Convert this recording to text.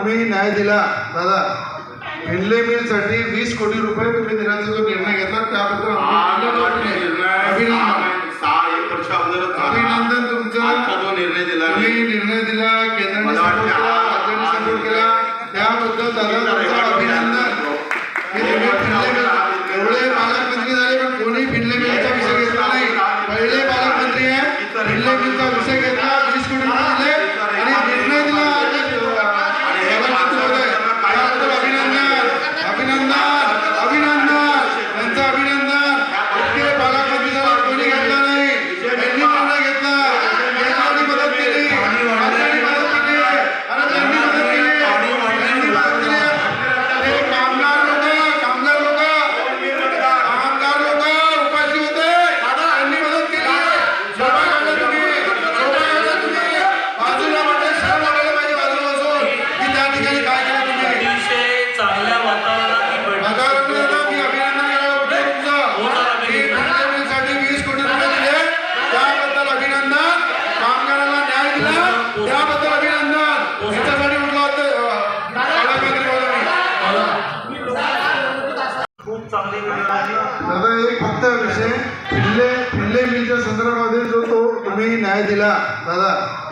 तुम्ही न्याय दिला दादा हिंडले मिलसाठी वीस कोटी रुपये तुम्ही देण्याचा जो निर्णय घेतला त्याबद्दल अभिनंदन तुमचा जो निर्णय दिला तुम्ही निर्णय दिला केंद्राने सपोर्ट केला राज्याने सपोर्ट केला त्याबद्दल दादा अभिनंदन खूप चांगली दादा एक फक्त विषय. फिल्ले फिल्ले मिलच्या संदर्भामध्ये जो तो तुम्ही न्याय दिला दादा.